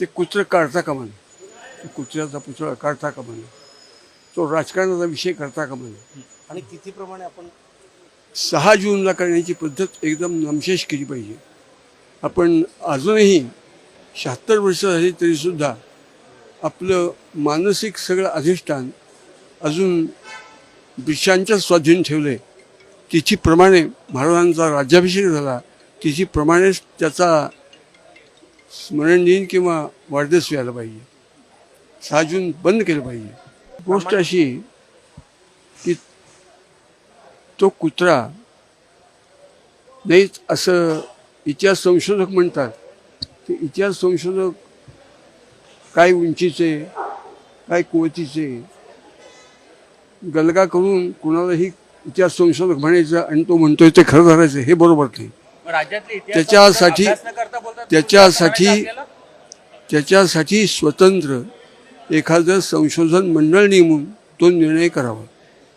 ते कुत्रं काढता नये ते कुत्र्याचा पुतळा काढता कामा नये तो राजकारणाचा विषय करता कामा नये आणि तिथीप्रमाणे आपण सहा जूनला करण्याची पद्धत एकदम नमशेष केली पाहिजे. आपण अजूनही शहात्तर वर्ष झाली तरीसुद्धा आपलं मानसिक सगळं अधिष्ठान अजून ब्रिटिशांच्या स्वाधीन ठेवलं तिथीप्रमाणे महाराजांचा राज्याभिषेक झाला तिथीप्रमाणेच त्याचा स्मरण दिन किंवा वाढदिवस व्हायला पाहिजे. सहा जून बंद केलं पाहिजे. गोष्ट अशी की तो कुत्रा नाहीच असं इतिहास संशोधक म्हणतात. ते इतिहास संशोधक काय उंचीचे काय कुवतीचे गलगा करून कुणालाही इतिहास संशोधक म्हणायचं आणि तो म्हणतोय ते खरं धरायचं हे बरोबर नाही. त्याच्यासाठी- त्याच्यासाठी-? त्याच्यासाठी स्वतंत्र एखादं संशोधन मंडळ नेमून तो निर्णय करावा